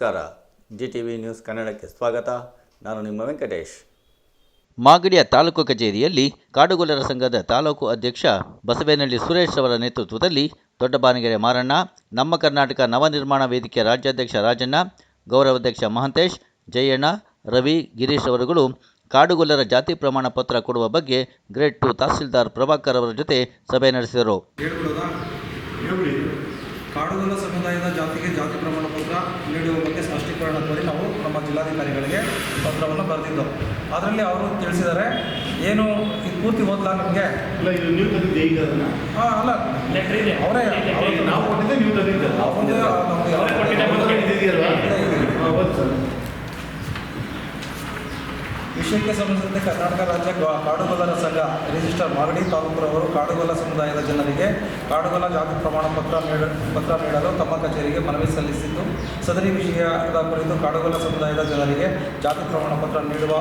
ನಮಸ್ಕಾರ. G T V news ಕನ್ನಡಕ್ಕೆ ಸ್ವಾಗತ. ನಾನು ನಿಮ್ಮ ವೆಂಕಟೇಶ್. ಮಾಗಡಿಯ ತಾಲೂಕು ಕಚೇರಿಯಲ್ಲಿ ಕಾಡುಗೊಲ್ಲರ ಸಂಘದ ತಾಲೂಕು ಅಧ್ಯಕ್ಷ ಬಸವೇನಹಳ್ಳಿ ಸುರೇಶ್ ಅವರ ನೇತೃತ್ವದಲ್ಲಿ ದೊಡ್ಡಬಾನಗೆರೆ ಮಾರಣ್ಣ ನಮ್ಮ ಕರ್ನಾಟಕ ನವನಿರ್ಮಾಣ ವೇದಿಕೆ ರಾಜ್ಯಾಧ್ಯಕ್ಷ ರಾಜಣ್ಣ ಗೌರವಾಧ್ಯಕ್ಷ ಮಹಂತೇಶ್ ಜಯಣ್ಣ ರವಿ ಗಿರೀಶ್ ಅವರುಗಳು ಕಾಡುಗೊಲ್ಲರ ಜಾತಿ ಪ್ರಮಾಣ ಪತ್ರ ಕೊಡುವ ಬಗ್ಗೆ ಗ್ರೇಡ್ ಟು ತಹಸೀಲ್ದಾರ್ ಪ್ರಭಾಕರ್ ಅವರ ಜೊತೆ ಸಭೆ ನಡೆಸಿದರು. ಕಾಡುಗೊಲ್ಲ ಸಮುದಾಯದ ಜಾತಿಗೆ ಜಾತಿ ಪ್ರಮಾಣ ಪತ್ರ ನೀಡುವ ಬಗ್ಗೆ ಸ್ಪಷ್ಟೀಕರಣ ಕೋರಿ ನಾವು ನಮ್ಮ ಜಿಲ್ಲಾಧಿಕಾರಿಗಳಿಗೆ ಪತ್ರವನ್ನು ಬರೆದಿದ್ದು. ಅದರಲ್ಲಿ ಅವರು ತಿಳಿಸಿದ್ದಾರೆ ಏನು ಇದು ಪೂರ್ತಿ ಓದ್ಲಾ ನಮಗೆ? ಇಲ್ಲ ಇದು ನೀವು ತಂದಿದ್ದೆ ಈಗ ಅದನ್ನ? ಹಾಂ ಅಲ್ಲ. ಅವರೇ ನಾವು ಕೊಟ್ಟಿದ್ದೆ ನೀವು ತಂದಿದ್ದೆ ಅವ್ರದ್ದೇ ನಮ್ದು ಎಲ್ಲ ಅವ್ರದ್ದು ಇದೆಯಲ್ವಾ ಇದೆ, ಇದೆ. ಹಾಂ, ಓದಿ ಸರ್ ವಿಷಯಕ್ಕೆ ಸಂಬಂಧಿಸಿದಂತೆ ಕರ್ನಾಟಕ ರಾಜ್ಯ ಕಾಡುಗೊಲ್ಲರ ಸಂಘ ರಿಜಿಸ್ಟರ್ ಮಾಗಡಿ ತಾಲೂಕುರವರು ಕಾಡುಗೊಲ್ಲ ಸಮುದಾಯದ ಜನರಿಗೆ ಕಾಡುಗೊಲ್ಲ ಜಾತಿ ಪ್ರಮಾಣ ಪತ್ರ ನೀಡ ಪತ್ರ ನೀಡಲು ತಮ್ಮ ಕಚೇರಿಗೆ ಮನವಿ ಸಲ್ಲಿಸಿದ್ದು. ಸದರಿ ವಿಷಯದ ಕುರಿತು ಕಾಡುಗೊಲ್ಲ ಸಮುದಾಯದ ಜನರಿಗೆ ಜಾತಿ ಪ್ರಮಾಣ ಪತ್ರ ನೀಡುವ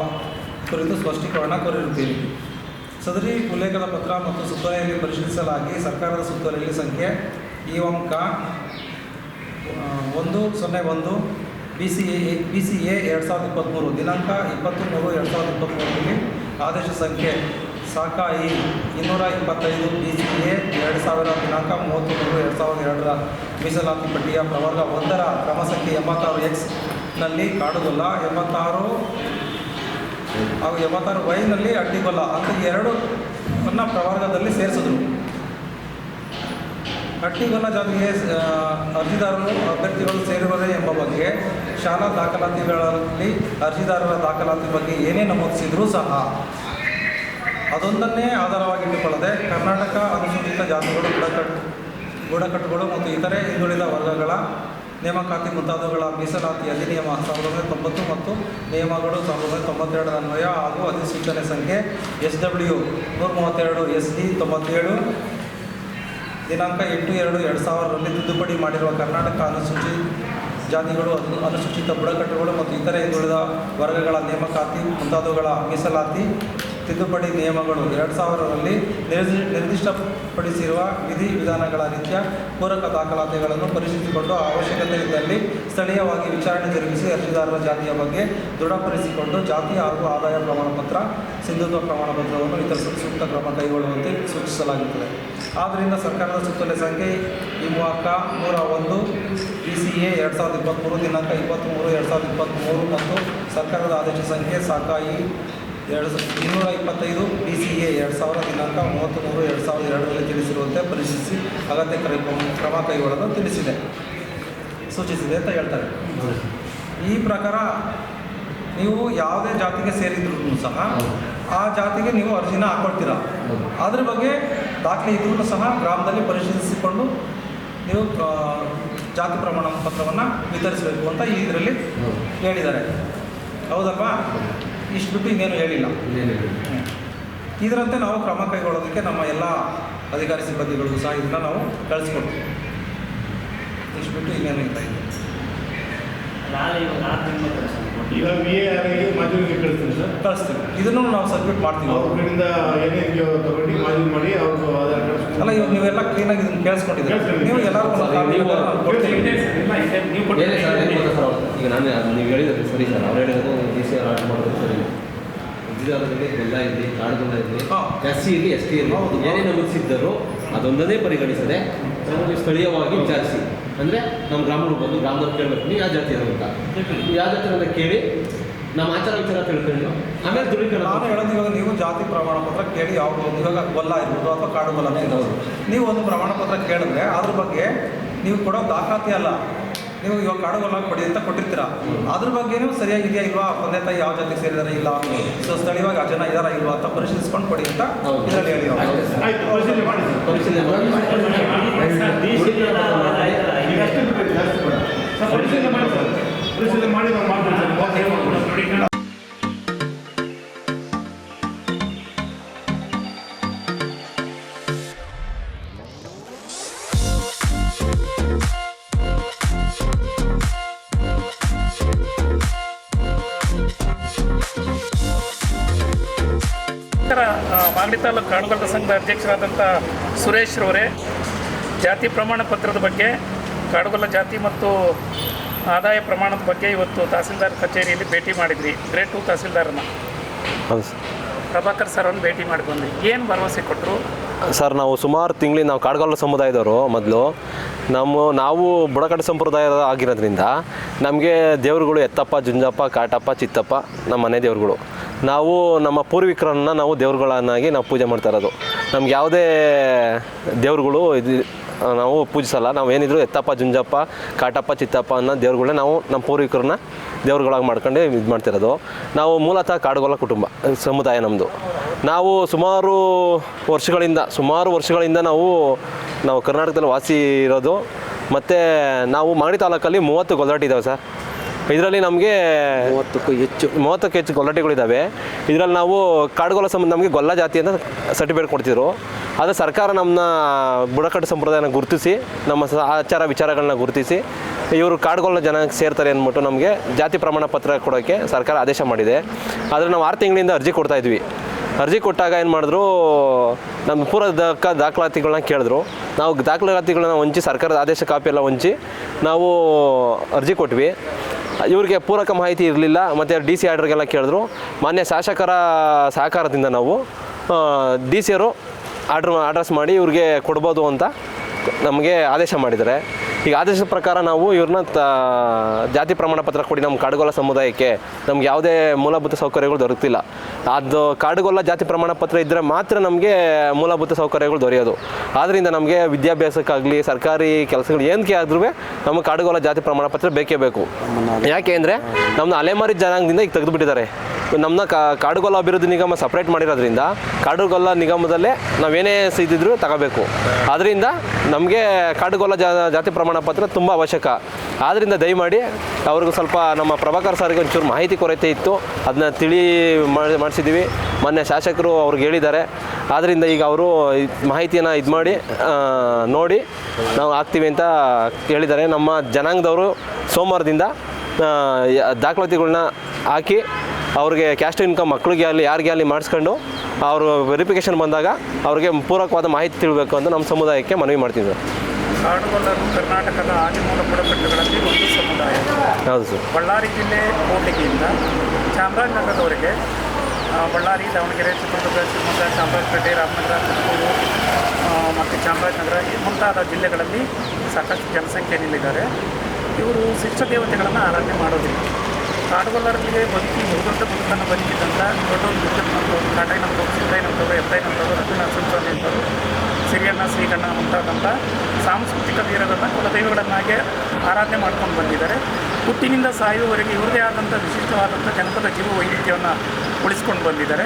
ಕುರಿತು ಸ್ಪಷ್ಟೀಕರಣ ಕೋರಿರುತ್ತೇನೆ. ಸದರಿ ಉಲ್ಲೇಖದ ಪತ್ರ ಮತ್ತು ಸುತ್ತೋಲೆಯಲ್ಲಿ ಪರಿಶೀಲಿಸಲಾಗಿ ಸರ್ಕಾರದ ಸುತ್ತೋಲೆಯಲ್ಲಿ ಸಂಖ್ಯೆ ಈ ಒಂದು, ಸೊನ್ನೆ, ಒಂದು B C A B C A ಎರಡು ಸಾವಿರದ ಇಪ್ಪತ್ತ್ಮೂರು ದಿನಾಂಕ ಇಪ್ಪತ್ತು ಮೂರು ಎರಡು ಸಾವಿರದ ಇಪ್ಪತ್ತ್ಮೂರರಲ್ಲಿ ಆದೇಶ ಸಂಖ್ಯೆ ಸಾಕಾಯಿ ಇನ್ನೂರ ಇಪ್ಪತ್ತೈದು ಬಿ ಸಿ ಎ ಎರಡು ಸಾವಿರ ದಿನಾಂಕ ಮೂವತ್ತು ಮೂರು ಎರಡು ಸಾವಿರದ ಎರಡರ ಮೀಸಲಾತಿ ಪಟ್ಟಿಯ ಪ್ರವರ್ಗ ಒಂದರ ಕ್ರಮ ಸಂಖ್ಯೆ ಎಂಬತ್ತಾರು ಎಕ್ಸ್ನಲ್ಲಿ ಕಾಡುಗೊಲ್ಲ, ಎಂಬತ್ತಾರು ಹಾಗೂ ಎಂಬತ್ತಾರು ವೈನಲ್ಲಿ ಅಡ್ಡಿಗೊಲ್ಲ ಅಂತ ಎರಡು ಅನ್ನ ಪ್ರವರ್ಗದಲ್ಲಿ ಸೇರಿಸಿದ್ರು. ಅಟ್ಟಿಗೊಲ್ಲ ಜಾತಿಗೆ ಅರ್ಜಿದಾರರು, ಅಭ್ಯರ್ಥಿಗಳು ಸೇರುವರೇ ಎಂಬ ಬಗ್ಗೆ ಶಾಲಾ ದಾಖಲಾತಿಗಳಲ್ಲಿ ಅರ್ಜಿದಾರರ ದಾಖಲಾತಿ ಬಗ್ಗೆ ಏನೇ ನಮೂದಿಸಿದರೂ ಸಹ ಅದೊಂದನ್ನೇ ಆಧಾರವಾಗಿಟ್ಟುಕೊಳ್ಳದೆ ಕರ್ನಾಟಕ ಅನುಸೂಚಿತ ಜಾತಿಗಳು, ಬುಡಕಟ್ಟು, ಬುಡಕಟ್ಟುಗಳು ಮತ್ತು ಇತರೆ ಹಿಂದುಳಿದ ವರ್ಗಗಳ ನೇಮಕಾತಿ ಮುಂತಾದವುಗಳ ಮೀಸಲಾತಿ ಅಧಿನಿಯಮ ಸಾವಿರದ ಒಂಬೈನೂರ ತೊಂಬತ್ತು ಮತ್ತು ನಿಯಮಗಳು ಸಾವಿರದ ಒಂಬೈನೂರ ತೊಂಬತ್ತೆರಡರ ಅನ್ವಯ ಹಾಗೂ ಅಧಿಸೂಚನೆ ಸಂಖ್ಯೆ ಎಸ್ ಡಬ್ಲ್ಯೂ ನೂರ ಮೂವತ್ತೆರಡು ಎಸ್ ಡಿ ತೊಂಬತ್ತೇಳು ದಿನಾಂಕ ಎಂಟು ಎರಡು ಎರಡು ಸಾವಿರದಲ್ಲಿ ತಿದ್ದುಪಡಿ ಮಾಡಿರುವ ಕರ್ನಾಟಕ ಅನುಸೂಚಿ ಜಾತಿಗಳು ಅನು- ಅನುಸೂಚಿತ ಬುಡಕಟ್ಟುಗಳು ಮತ್ತು ಇತರೆ ಹಿಂದುಳಿದ ವರ್ಗಗಳ ನೇಮಕಾತಿ ಮುಂತಾದವುಗಳ ಮೀಸಲಾತಿ ತಿದ್ದುಪಡಿ ನಿಯಮಗಳು. ಎರಡು ಸಾವಿರದಲ್ಲಿ ನಿರ್ದಿ, ನಿರ್ದಿಷ್ಟಪಡಿಸಿರುವ ವಿಧಿ ವಿಧಾನಗಳ ರೀತಿಯ ಪೂರಕ ದಾಖಲಾತಿಗಳನ್ನು ಪರಿಶೀಲಿಸಿಕೊಂಡು ಅವಶ್ಯಕತೆ ಇದ್ದಲ್ಲಿ ಸ್ಥಳೀಯವಾಗಿ ವಿಚಾರಣೆ ಜರುಗಿಸಿ ಅರ್ಜಿದಾರರ ಜಾತಿಯ ಬಗ್ಗೆ ದೃಢಪಡಿಸಿಕೊಂಡು ಜಾತಿ ಹಾಗೂ ಆದಾಯ ಪ್ರಮಾಣ ಪತ್ರ ಸಿಂಧುತ್ವ ಪ್ರಮಾಣ ಪತ್ರವನ್ನು ವಿತರಿಸಲು ಸೂಕ್ತ ಕ್ರಮ ಕೈಗೊಳ್ಳುವಂತೆ ಸೂಚಿಸಲಾಗುತ್ತದೆ. ಆದ್ದರಿಂದ ಸರ್ಕಾರದ ಸುತ್ತೋಲೆ ಸಂಖ್ಯೆ ಈ ನೂರ ಒಂದು ಬಿ ಸಿ ಎ ಎರಡು ಸಾವಿರದ ಇಪ್ಪತ್ತ್ಮೂರು ದಿನಾಂಕ ಇಪ್ಪತ್ತ್ಮೂರು ಎರಡು ಸಾವಿರದ ಇಪ್ಪತ್ತ್ಮೂರು ಮತ್ತು ಸರ್ಕಾರದ ಆದೇಶ ಸಂಖ್ಯೆ ಸಾಕಾಯಿ ಎರಡು ಸಾವಿರದ ಇನ್ನೂರ ಇಪ್ಪತ್ತೈದು ಬಿ ಸಿ ಎ ಎರಡು ಸಾವಿರ ದಿನಾಂಕ ಮೂವತ್ತು ಮೂರು ಎರಡು ಸಾವಿರದ ಎರಡರಲ್ಲಿ ತಿಳಿಸಿರುವಂತೆ ಪರಿಶೀಲಿಸಿ ಅಗತ್ಯ ಕ್ರಮ ಕ್ರಮ ಕೈಗೊಳ್ಳಲು ತಿಳಿಸಿದೆ. ಸೂಚಿಸಿದೆ ಅಂತ ಹೇಳ್ತಾರೆ. ಈ ಪ್ರಕಾರ ನೀವು ಯಾವುದೇ ಜಾತಿಗೆ ಸೇರಿದ್ರು ಸಹ ಆ ಜಾತಿಗೆ ನೀವು ಅರ್ಜಿನ ಹಾಕೊಳ್ತೀರಾ? ಅದ್ರ ಬಗ್ಗೆ ದಾಖಲೆ ಇದ್ರೂ ಸಹ ಗ್ರಾಮದಲ್ಲಿ ಪರಿಶೀಲಿಸಿಕೊಂಡು ನೀವು ಜಾತಿ ಪ್ರಮಾಣ ಪತ್ರವನ್ನು ವಿತರಿಸಬೇಕು ಅಂತ ಇದರಲ್ಲಿ ಹೇಳಿದ್ದಾರೆ. ಹೌದಲ್ವಾ? ಇಷ್ಟು ಬಿಟ್ಟು ಇನ್ನೇನು ಹೇಳಿಲ್ಲ ಇದರಂತೆ ನಾವು ಕ್ರಮ ಕೈಗೊಳ್ಳೋದಕ್ಕೆ ನಮ್ಮ ಎಲ್ಲ ಅಧಿಕಾರಿ ಸಿಬ್ಬಂದಿಗಳಿಗೂ ಸಹ ಇದನ್ನ ನಾವು ಕಳಿಸ್ಕೊಡ್ತೀವಿ ಇಷ್ಟು ಬಿಟ್ಟು ಇನ್ನೇನು ಇಲ್ಲ ಇದೆ ಈಗ ಬಿ ಎ ಆರ್ಗೆ ಮಾಧ್ಯಮಿಕ ಕಳಿಸ್ತೀನಿ ಸರ್ ಕಳಿಸ್ತೀವಿ ಇದನ್ನು ನಾವು ಸಬ್ಮಿಟ್ ಮಾಡ್ತೀವಿ ಅವ್ರ ಕಡೆಯಿಂದ ಏನೇ ತಗೊಂಡು ಮಾಧ್ಯಮ ಮಾಡಿ ಅವ್ರದ್ದು ಆಧಾರ್ ಕಾರ್ಡ್ ಅಲ್ಲ ಇವಾಗ ನೀವೆಲ್ಲ ಕ್ಲೀನಾಗಿ ಇದನ್ನು ಕೇಳಿಸ್ಕೊಂಡಿದ್ದೀರಿ. ನೀವು ಎಲ್ಲರೂ ಈಗ ನಾನು ಅದು ನೀವು ಹೇಳಿದ್ರೆ ಸರಿ ಸರ್. ಅವ್ರು ಹೇಳಿದ್ರು ಡಿ ಸಿ ಆರ್ ಆರ್ಟ್ ಮಾಡೋದು ಸರಿ. ಅರ್ಜಿದಾರರಲ್ಲಿ ಬೆಲ್ಲ ಇರಲಿ ಕಾಡುಗುಂಡ ಇರಲಿ ಹಾ. ಎಸ್ ಸಿ ಇರಲಿ ಎಸ್ ಟಿ ಇರಲಿ ಹೌದು. ಏನೇ ನಮೂದಿಸಿದ್ದರೂ ಅದೊಂದನ್ನೇ ಪರಿಗಣಿಸದೆ ನಮಗೆ ಸ್ಥಳೀಯವಾಗಿ ವಿಚಾರಿಸಿ ಅಂದರೆ ನಮ್ಮ ಗ್ರಾಮಗಳು ಬಂದು ಗ್ರಾಮದವ್ರು ಕೇಳಬೇಕು ನೀವು ಯಾವ ಜಾತಿ ಅಂತ. ಯಾವ ಜಾತಿ ಅಂತ ಕೇಳಿ ನಮ್ಮ ಆಚಾರ ವಿಚಾರ ತಿಳ್ಕೊಂಡು ಆಮೇಲೆ ದುಡಿಕೊಂಡು ನಾನು ಹೇಳೋದು ಇವಾಗ ನೀವು ಜಾತಿ ಪ್ರಮಾಣ ಪತ್ರ ಕೇಳಿ ಯಾವುದು ಒಂದು ಇವಾಗ ಗೊಲ್ಲ ಇರ್ಬೋದು ಅಥವಾ ಕಾಡು ಗೊಲ್ಲ ಅಂತ ಇರ್ಬೋದು. ನೀವು ಒಂದು ಪ್ರಮಾಣ ಪತ್ರ ಕೇಳಿದ್ರೆ ಅದ್ರ ಬಗ್ಗೆ ನೀವು ಕೊಡೋ ದಾಖಲಾತಿ ಅಲ್ಲ. ನೀವು ಇವಾಗ ಕಾಡು ಹೊಲ ಕೊಡಿ ಅಂತ ಕೊಟ್ಟಿರ್ತೀರಾ? ಅದ್ರ ಬಗ್ಗೆ ನೀವು ಸರಿಯಾಗಿದೆಯಾ ಇಲ್ವಾ? ತಂದೆ ತಾಯಿ ಯಾವ ಜಾತಿಗೆ ಸೇರಿದಾರೆ ಇಲ್ಲ? ಸೊ ಸ್ಥಳೀಯವಾಗಿ ಆ ಜನ ಇದಾರ ಇಲ್ವಾ ಅಂತ ಪರಿಶೀಲಿಸ್ಕೊಂಡು ಕೊಡಿ ಅಂತ ಇದರಲ್ಲಿ ಹೇಳಿ ಪರಿಶೀಲನೆ ಮಾಡಿ ಪರಿಶೀಲನೆ ಮಾಡಿ. ಮಾಗಡಿ ತಾಲೂಕು ಕಾಡುಗೊಲ್ಲದ ಸಂಘದ ಅಧ್ಯಕ್ಷರಾದಂಥ ಸುರೇಶ್ ರವರೇ ಜಾತಿ ಪ್ರಮಾಣ ಪತ್ರದ ಬಗ್ಗೆ ಕಾಡುಗೊಲ್ಲ ಜಾತಿ ಮತ್ತು ಆದಾಯ ಪ್ರಮಾಣದ ಬಗ್ಗೆ ಇವತ್ತು ತಹಸೀಲ್ದಾರ್ ಕಚೇರಿಯಲ್ಲಿ ಭೇಟಿ ಮಾಡಿದ್ರಿ ಗ್ರೇಟ್ ಟು ತಹಸೀಲ್ದಾರನ್ನ. ಹೌದು ಸರ್. ಪ್ರಭಾಕರ್ ಸರ್ ಅವ್ರನ್ನ ಭೇಟಿ ಮಾಡಿ ಬಂದ್ರಿ ಏನು ಭರವಸೆ ಕೊಟ್ಟರು ಸರ್ ನಾವು ಸುಮಾರು ತಿಂಗಳು ನಾವು ಕಾಡುಗೊಲ್ಲ ಸಮುದಾಯದವರು ಮೊದಲು. ನಮ್ಮ ನಾವು ಬುಡಕಟ್ಟು ಸಂಪ್ರದಾಯದ ಆಗಿರೋದ್ರಿಂದ ನಮಗೆ ದೇವರುಗಳು ಎತ್ತಪ್ಪ ಜುಂಜಪ್ಪ ಕಾಟಪ್ಪ ಚಿತ್ತಪ್ಪ ನಮ್ಮ ಮನೆ ದೇವರುಗಳು. ನಾವು ನಮ್ಮ ಪೂರ್ವಿಕರನ್ನು ನಾವು ದೇವ್ರುಗಳನ್ನಾಗಿ ನಾವು ಪೂಜೆ ಮಾಡ್ತಾ ಇರೋದು. ನಮ್ಗೆ ಯಾವುದೇ ದೇವ್ರುಗಳು ಇದು, ನಾವು ಪೂಜಿಸಲ್ಲ. ನಾವು ಏನಿದ್ರು ಎತ್ತಪ್ಪ, ಜುಂಜಪ್ಪ, ಕಾಟಪ್ಪ, ಚಿತ್ತಪ್ಪ ಅನ್ನೋ ದೇವ್ರುಗಳನ್ನ ನಾವು ನಮ್ಮ ಪೂರ್ವಿಕರನ್ನ ದೇವ್ರುಗಳಾಗಿ ಮಾಡ್ಕೊಂಡು ಇದು ಮಾಡ್ತಿರೋದು ನಾವು ಮೂಲತಃ ಕಾಡುಗೊಲ್ಲ ಕುಟುಂಬ, ಸಮುದಾಯ ನಮ್ಮದು ನಾವು ಸುಮಾರು ವರ್ಷಗಳಿಂದ ಸುಮಾರು ವರ್ಷಗಳಿಂದ ನಾವು ನಾವು ಕರ್ನಾಟಕದಲ್ಲಿ ವಾಸಿ ಇರೋದು. ಮತ್ತು ನಾವು ಮಾಗಡಿ ತಾಲೂಕಲ್ಲಿ ಮೂವತ್ತು ಗೊಲ್ಲಾಟ ಇದ್ದಾವೆ ಸರ್. ಇದರಲ್ಲಿ ನಮಗೆ ಮೂವತ್ತಕ್ಕೂ ಹೆಚ್ಚು. ಮೂವತ್ತಕ್ಕೆ ಹೆಚ್ಚು ಗೊಲ್ಲಟೆಗಳಿದ್ದಾವೆ ಇದರಲ್ಲಿ ನಾವು ಕಾಡುಗೊಲ್ಲ ಸಂಬಂಧ ನಮಗೆ ಗೊಲ್ಲ ಜಾತಿ ಅಂತ ಸರ್ಟಿಫಿಕೇಟ್ ಕೊಡ್ತಿದ್ರು. ಆದರೆ ಸರ್ಕಾರ ನಮ್ಮನ್ನ ಬುಡಕಟ್ಟು ಸಂಪ್ರದಾಯನ ಗುರುತಿಸಿ ನಮ್ಮ ಆಚಾರ ವಿಚಾರಗಳನ್ನ ಗುರುತಿಸಿ ಇವರು ಕಾಡುಗೊಲ್ಲ ಜನಕ್ಕೆ ಸೇರ್ತಾರೆ ಅಂದ್ಬಿಟ್ಟು ನಮಗೆ ಜಾತಿ ಪ್ರಮಾಣ ಪತ್ರ ಕೊಡೋಕ್ಕೆ ಸರ್ಕಾರ ಆದೇಶ ಮಾಡಿದೆ. ಆದರೆ ನಾವು ಆರು ತಿಂಗಳಿಂದ ಅರ್ಜಿ ಕೊಡ್ತಾ ಇದ್ವಿ. ಅರ್ಜಿ ಕೊಟ್ಟಾಗ ಏನು ಮಾಡಿದ್ರು ನಮ್ಮ ಪೂರ ದಕ್ಕ ದಾಖಲಾತಿಗಳನ್ನ ಕೇಳಿದ್ರು. ನಾವು ದಾಖಲಾತಿಗಳನ್ನ ಹೊಂಚಿ ಸರ್ಕಾರದ ಆದೇಶ ಕಾಪಿ ಎಲ್ಲ ಹೊಂಚಿ ನಾವು ಅರ್ಜಿ ಕೊಟ್ವಿ. ಇವ್ರಿಗೆ ಪೂರಕ ಮಾಹಿತಿ ಇರಲಿಲ್ಲ, ಮತ್ತು ಡಿ ಸಿ ಆರ್ಡರ್ಗೆಲ್ಲ ಕೇಳಿದ್ರು. ಮಾನ್ಯ ಶಾಸಕರ ಸಹಕಾರದಿಂದ ನಾವು ಡಿ ಸಿ ಅವರು ಆರ್ಡ್ರ್ ಅಡ್ರೆಸ್ ಮಾಡಿ ಇವ್ರಿಗೆ ಕೊಡ್ಬೋದು ಅಂತ ನಮಗೆ ಆದೇಶ ಮಾಡಿದ್ದಾರೆ. ಈಗ ಆದೇಶದ ಪ್ರಕಾರ ನಾವು ಇವ್ರನ್ನ ಜಾತಿ ಪ್ರಮಾಣ ಪತ್ರ ಕೊಡಿ ನಮ್ಮ ಕಾಡುಗೊಲ್ಲ ಸಮುದಾಯಕ್ಕೆ. ನಮ್ಗೆ ಯಾವುದೇ ಮೂಲಭೂತ ಸೌಕರ್ಯಗಳು ದೊರಕುತ್ತಿಲ್ಲ ಅದು ಕಾಡುಗೊಲ್ಲ ಜಾತಿ ಪ್ರಮಾಣ ಪತ್ರ ಇದ್ದರೆ ಮಾತ್ರ ನಮಗೆ ಮೂಲಭೂತ ಸೌಕರ್ಯಗಳು ದೊರೆಯೋದು. ಆದ್ದರಿಂದ ನಮಗೆ ವಿದ್ಯಾಭ್ಯಾಸಕ್ಕಾಗಲಿ, ಸರ್ಕಾರಿ ಕೆಲಸಗಳು ಏನಕ್ಕೆ ಆದ್ರೂ ನಮಗೆ ಕಾಡುಗೊಲ್ಲ ಜಾತಿ ಪ್ರಮಾಣ ಪತ್ರ ಬೇಕೇ ಬೇಕು. ಯಾಕೆ ಅಂದರೆ ನಮ್ಮ ಅಲೆಮಾರಿ ಜನಾಂಗದಿಂದ ಈಗ ತೆಗೆದುಬಿಟ್ಟಿದ್ದಾರೆ. ನಮ್ಮನ್ನ ಕಾಡುಗೊಲ್ಲ ಅಭಿವೃದ್ಧಿ ನಿಗಮ ಸಪ್ರೇಟ್ ಮಾಡಿರೋದ್ರಿಂದ ಕಾಡುಗೊಲ್ಲ ನಿಗಮದಲ್ಲೇ ನಾವೇನೇ ಇದ್ದಿದ್ರು ತಗೋಬೇಕು. ಆದ್ದರಿಂದ ನಮಗೆ ಕಾಡುಗೊಲ್ಲ ಜಾತಿ ಪ್ರಮಾಣ ಪತ್ರ ತುಂಬ ಅವಶ್ಯಕ. ಆದ್ದರಿಂದ ದಯಮಾಡಿ ಅವ್ರಿಗೂ ಸ್ವಲ್ಪ ನಮ್ಮ ಪ್ರಭಾಕರ್ ಸಾರಿಗೆ ಒಂಚೂರು ಮಾಹಿತಿ ಕೊರತೆ ಇತ್ತು. ಅದನ್ನ ತಿಳಿ ಮಾಡಿ ಮಾಡಿಸಿದ್ದೀವಿ ಮೊನ್ನೆ ಶಾಸಕರು ಅವ್ರಿಗೆ ಹೇಳಿದ್ದಾರೆ. ಆದ್ದರಿಂದ ಈಗ ಅವರು ಮಾಹಿತಿಯನ್ನು ಇದು ಮಾಡಿ ನೋಡಿ ನಾವು ಆಗ್ತೀವಿ ಅಂತ ಹೇಳಿದ್ದಾರೆ. ನಮ್ಮ ಜನಾಂಗದವರು ಸೋಮವಾರದಿಂದ ದಾಖಲಾತಿಗಳನ್ನ ಹಾಕಿ ಅವ್ರಿಗೆ ಕ್ಯಾಸ್ಟ್ ಇನ್ಕಮ್ ಮಕ್ಕಳಿಗೆ ಅಲ್ಲಿ ಯಾರಿಗೆ ಆಗಲಿ ಮಾಡಿಸ್ಕೊಂಡು ಅವರು ವೆರಿಫಿಕೇಷನ್ ಬಂದಾಗ ಅವ್ರಿಗೆ ಪೂರಕವಾದ ಮಾಹಿತಿ ತಿಳಬೇಕು ಅಂತ ನಮ್ಮ ಸಮುದಾಯಕ್ಕೆ ಮನವಿ ಮಾಡ್ತೀವಿ ಸರ್ ಕಾಡುಗೊಲ್ಲರು ಕರ್ನಾಟಕದ ಆದಿಮೂಲ ಬುಡಕಟ್ಟುಗಳಲ್ಲಿ ಒಂದು ಸಮುದಾಯ. ಹೌದು ಸರ್. ಬಳ್ಳಾರಿ ಜಿಲ್ಲೆ ಕೋಟೆಗೆಯಿಂದ ಚಾಮರಾಜನಗರದವರೆಗೆ ಬಳ್ಳಾರಿ ದಾವಣಗೆರೆ ಚಿತ್ರದುರ್ಗ ಶಿವಮೊಗ್ಗ ಚಾಮರಾಜಪೇಟೆ ರಾಮನಗರ ತುಮಕೂರು ಮತ್ತು ಚಾಮರಾಜನಗರ ಈ ಮುಂತಾದ ಜಿಲ್ಲೆಗಳಲ್ಲಿ ಸಾಕಷ್ಟು ಜನಸಂಖ್ಯೆಯಲ್ಲಿದ್ದಾರೆ. ಇವರು ಶಿಷ್ಟ ದೇವತೆಗಳನ್ನು ಆರಾಧನೆ ಮಾಡೋದಿಲ್ಲ. ಕಾಡುಗೊಲ್ಲರಿಗೆ ಬದುಕಿ ಬಹುದೊಡ್ಡ ಬದುಕನ್ನು ಬದುಕಿದಂಥ ದೊಡ್ಡ ದುಡ್ಡನಂತವರು ಕಾಟಾಯಿನಂತವರು ಸಿದ್ದಯ್ಯನಂತವರು ಎತ್ತಯ್ಯನಂತವರು ರಘುನ ಸುಲ್ತಾನ್ ಅಂತವರು ಸಿರಿಯಣ್ಣ ಶ್ರೀಗಣ್ಣ ಮುಂತಾದಂಥ ಸಾಂಸ್ಕೃತಿಕ ವೀರರನ್ನು ಕುಲದೈವಗಳನ್ನಾಗೆ ಆರಾಧನೆ ಮಾಡ್ಕೊಂಡು ಬಂದಿದ್ದಾರೆ. ಹುಟ್ಟಿನಿಂದ ಸಾಯುವವರೆಗೆ ಇವರದೇ ಆದಂಥ ವಿಶಿಷ್ಟವಾದಂಥ ಜನಪದ ಜೀವ ವೈವಿಧ್ಯವನ್ನು ಉಳಿಸ್ಕೊಂಡು ಬಂದಿದ್ದಾರೆ.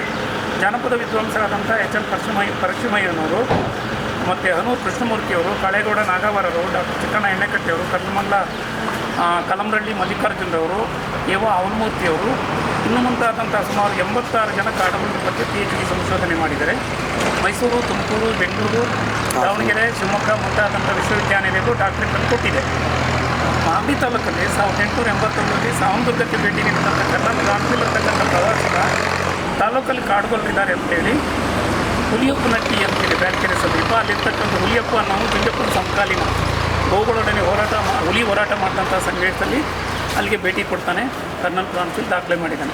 ಜಾನಪದ ವಿದ್ವಾಂಸರಾದಂಥ ಎಚ್ ಎಲ್ ಪರಶುಮಯ್ಯ ಪರಶುಮಯ್ಯನವರು ಮತ್ತು ಹನೂರು ಕೃಷ್ಣಮೂರ್ತಿಯವರು, ಕಳೆಗೌಡ ನಾಗವರರು, ಡಾಕ್ಟರ್ ಚಿಕ್ಕಣ್ಣ ಎಣ್ಣೆಕಟ್ಟೆಯವರು ಕರ್ಮಲ್ಲ ಆ, ಕಲಂರಳ್ಳಿ ಮಲ್ಲಿಕಾರ್ಜುನರವರು ಎವ ಅವನಮೂರ್ತಿಯವರು ಇನ್ನು ಮುಂತಾದಂಥ ಸುಮಾರು ಎಂಬತ್ತಾರು ಜನ ಕಾಡುಗಳ ಬಗ್ಗೆ ಪಿ ಎಚ್ ಡಿ ಸಂಶೋಧನೆ ಮಾಡಿದ್ದಾರೆ. ಮೈಸೂರು ತುಮಕೂರು ಬೆಂಗಳೂರು ದಾವಣಗೆರೆ ಶಿವಮೊಗ್ಗ ಮುಂತಾದಂಥ ವಿಶ್ವವಿದ್ಯಾನಿಲಯಗಳು ಡಾಕ್ಟರೇಟ್ ಕೊಟ್ಟಿದೆ. ಮಾಗಡಿ ತಾಲೂಕಲ್ಲಿ ಸಾವಿರದ ಎಂಟುನೂರ ಎಂಬತ್ತೊಂದರಲ್ಲಿ ಸಾವಂದುರ್ಗಕ್ಕೆ ಭೇಟಿ ನೀಡಿದಂಥ ಕರ್ನಾಟಕ ಪ್ರವಾಸಿಗ ತಾಲೂಕಲ್ಲಿ ಕಾಡುಗಳಿದ್ದಾರೆ ಅಂತೇಳಿ ಹುಲಿಯಪ್ಪನಟ್ಟಿ ಅಂತೇಳಿ ಬ್ಯಾಲ್ಕೆರೆ ಸಮೀಪ ಅಲ್ಲಿರ್ತಕ್ಕಂಥ ಹುಲಿಯಪ್ಪ ನಾವು ಬಿಂಜಪ್ಪನ ಸಮಕಾಲೀನ ಗೋಗಳೊಡನೆ ಹೋರಾಟ ಹುಲಿ ಹೋರಾಟ ಮಾಡಿದಂಥ ಸನ್ನಿವೇಶದಲ್ಲಿ ಅಲ್ಲಿಗೆ ಭೇಟಿ ಕೊಡ್ತಾನೆ. ಕರ್ನಲ್ ಪ್ರಾನ್ಸಿಲ್ ದಾಖಲೆ ಮಾಡಿದ್ದಾನೆ.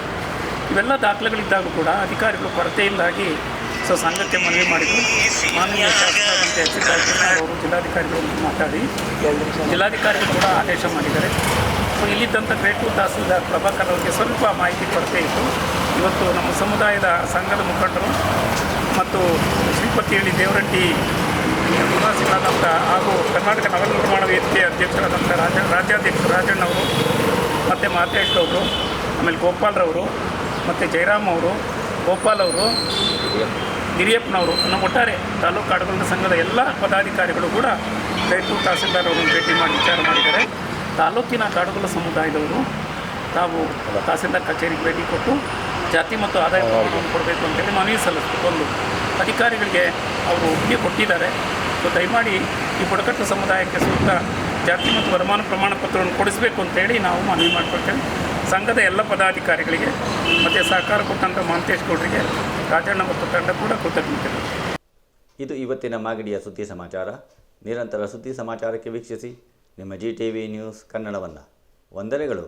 ಇವೆಲ್ಲ ದಾಖಲೆಗಳಿದ್ದಾಗೂ ಕೂಡ ಅಧಿಕಾರಿಗಳು ಕೊರತೆಯಿಂದಾಗಿ ಸೊ ಸಂಘಕ್ಕೆ ಮನವಿ ಮಾಡಿದರು. ಮಾನ್ಯ ಅವರು ಜಿಲ್ಲಾಧಿಕಾರಿಗಳು ಮಾತಾಡಿ ಜಿಲ್ಲಾಧಿಕಾರಿಗಳು ಕೂಡ ಆದೇಶ ಮಾಡಿದ್ದಾರೆ. ಸೊ ಇಲ್ಲಿದ್ದಂಥ ಗ್ರೇಟು ತಹಸೀಲ್ದಾರ್ ಪ್ರಭಾಕರ್ ಅವರಿಗೆ ಸ್ವಲ್ಪ ಮಾಹಿತಿ ಕೊರತೆ ಇತ್ತು. ಇವತ್ತು ನಮ್ಮ ಸಮುದಾಯದ ಸಂಘದ ಮುಖಂಡರು ಮತ್ತು ಶ್ರೀಪತಿ ಹೇಳಿ ದೇವರಟ್ಟಿ ನಿವಾಸಿಗಳಾದಂಥ ಹಾಗೂ ಕರ್ನಾಟಕ ನವ ನಿರ್ಮಾಣ ವೇದಿಕೆ ಅಧ್ಯಕ್ಷರಾದಂಥ ರಾಜ ರಾಜ್ಯಾಧ್ಯಕ್ಷ ರಾಜಣ್ಣವರು ಮತ್ತು ಮಾತೇಶ್ ಅವರು, ಆಮೇಲೆ ಗೋಪಾಲ್ರವರು ಮತ್ತು ಜಯರಾಮ್ ಅವರು, ಗೋಪಾಲ್ ಅವರು, ಹಿರಿಯಪ್ಪನವರು, ನಮ್ಮ ಒಟ್ಟಾರೆ ತಾಲೂಕು ಆಡಳಿತ ಸಂಘದ ಎಲ್ಲ ಪದಾಧಿಕಾರಿಗಳು ಕೂಡ ರೈತರು ತಹಸೀಲ್ದಾರ್ ಅವರನ್ನು ಭೇಟಿ ಮಾಡಿ ವಿಚಾರ ಮಾಡಿದ್ದಾರೆ. ತಾಲೂಕಿನ ಕಾಡುಗಳ ಸಮುದಾಯದವರು ತಾವು ತಹಸೀಲ್ದಾರ್ ಕಚೇರಿಗೆ ಭೇಟಿ ಕೊಟ್ಟು ಜಾತಿ ಮತ್ತು ಆದಾಯ ಕೊಡಬೇಕು ಅಂತೇಳಿ ಮನವಿ ಸಲ್ಲಿಸ್ತು ಒಂದು ಅಧಿಕಾರಿಗಳಿಗೆ ಅವರು ಒಪ್ಪಿಗೆ ಕೊಟ್ಟಿದ್ದಾರೆ. ಸೊ ದಯಮಾಡಿ ಈ ಬುಡಕಟ್ಟು ಸಮುದಾಯಕ್ಕೆ ಸೂಕ್ತ ಜಾತಿ ಮತ್ತು ವರಮಾನ ಪ್ರಮಾಣ ಪತ್ರವನ್ನು ಕೊಡಿಸಬೇಕು ಅಂತೇಳಿ ನಾವು ಮನವಿ ಮಾಡಿಕೊಳ್ತೇವೆ. ಸಂಘದ ಎಲ್ಲ ಪದಾಧಿಕಾರಿಗಳಿಗೆ ಮತ್ತು ಸಹಕಾರ ಕೊಟ್ಟಂಥ ಮಹಂತೇಶ್ ಗೌಡರಿಗೆ ರಾಜಣ್ಣ ಮತ್ತು ತಂಡ ಕೂಡ ಕೃತಜ್ಞತೆಗಳು ಇದು ಇವತ್ತಿನ ಮಾಗಡಿಯ ಸುದ್ದಿ ಸಮಾಚಾರ. ನಿರಂತರ ಸುದ್ದಿ ಸಮಾಚಾರಕ್ಕೆ ವೀಕ್ಷಿಸಿ. ನಿಮ್ಮ ಜಿ ಟಿ ವಿ ನ್ಯೂಸ್ ಕನ್ನಡವನ್ನು. ವಂದನೆಗಳು.